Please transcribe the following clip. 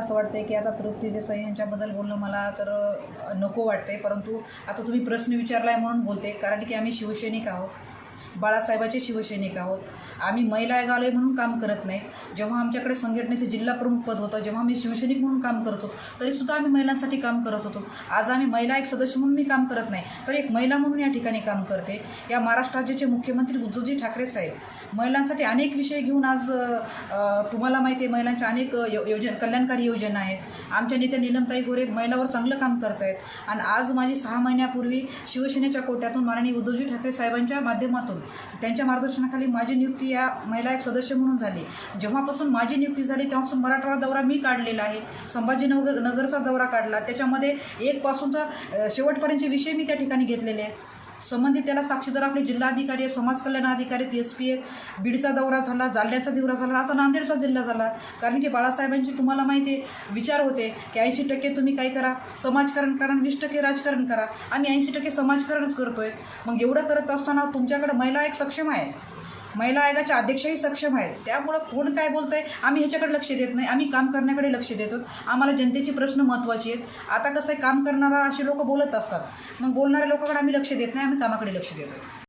असं वाटतंय की आता तृप्ती देसाई यांच्याबद्दल बोलणं मला तर नको वाटतंय. परंतु आता तुम्ही प्रश्न विचारलाय म्हणून बोलते. कारण की आम्ही शिवसैनिक आहोत. बाळासाहेबाचे शिवसैनिक आहोत. आम्ही महिला आयोगालय म्हणून काम करत नाही. जेव्हा आमच्याकडे संघटनेचे जिल्हा प्रमुख पद होतं जेव्हा मी शिवसैनिक म्हणून काम करत होतो तरीसुद्धा आम्ही महिलांसाठी काम करत होतो. आज आम्ही महिला एक सदस्य म्हणून मी काम करत नाही तर एक महिला म्हणून या ठिकाणी काम करते. या महाराष्ट्र राज्याचे मुख्यमंत्री उद्धवजी ठाकरे साहेब महिलांसाठी अनेक विषय घेऊन आज तुम्हाला माहिती आहे महिलांच्या अनेक यो- योजना कल्याणकारी योजना आहेत. आमच्या नेत्या नीलमताई गोरे महिलावर चांगलं काम करत आहेत आणि आज माझी सहा महिन्यापूर्वी शिवसेनेच्या कोट्यातून माननीय उद्धवजी ठाकरे साहेबांच्या माध्यमातून त्यांच्या मार्गदर्शनाखाली माझी नियुक्ती या महिला एक सदस्य म्हणून झाली. जेव्हापासून माझी नियुक्ती झाली तेव्हापासून मराठवाडा दौरा मी काढलेला आहे. संभाजीनगर नगरचा दौरा काढला. त्याच्यामध्ये एकपासून तर शेवटपर्यंतचे विषय मी त्या ठिकाणी घेतलेले आहेत. संबंधित त्याला साक्षीदार आपले जिल्हाधिकारी आहेत समाज कल्याण अधिकारी आहेत एस पी आहेत बीडचा दौरा झाला जालन्याचा दौरा झाला आता नांदेडचा जिल्हा झाला. कारण की बाळासाहेबांची तुम्हाला माहिती आहे विचार होते की ऐंशी टक्के तुम्ही काय करा? समाजकारण करा आणि वीस टक्के राजकारण करा. आम्ही ऐंशी टक्के समाजकारणच करतोय. मग एवढं करत असताना तुमच्याकडे महिला एक सक्षम आहे. महिला आयोगाच्या अध्यक्षही सक्षम आहेत. त्यामुळं कोण काय बोलतंय आम्ही ह्याच्याकडे लक्ष देत नाही. आम्ही काम करण्याकडे लक्ष देतो. आम्हाला जनतेचे प्रश्न महत्त्वाचे आहेत. आता कसं आहे काम करणारा असे लोक बोलत असतात. मग बोलणाऱ्या लोकांकडे आम्ही लक्ष देत नाही आम्ही कामाकडे लक्ष देतो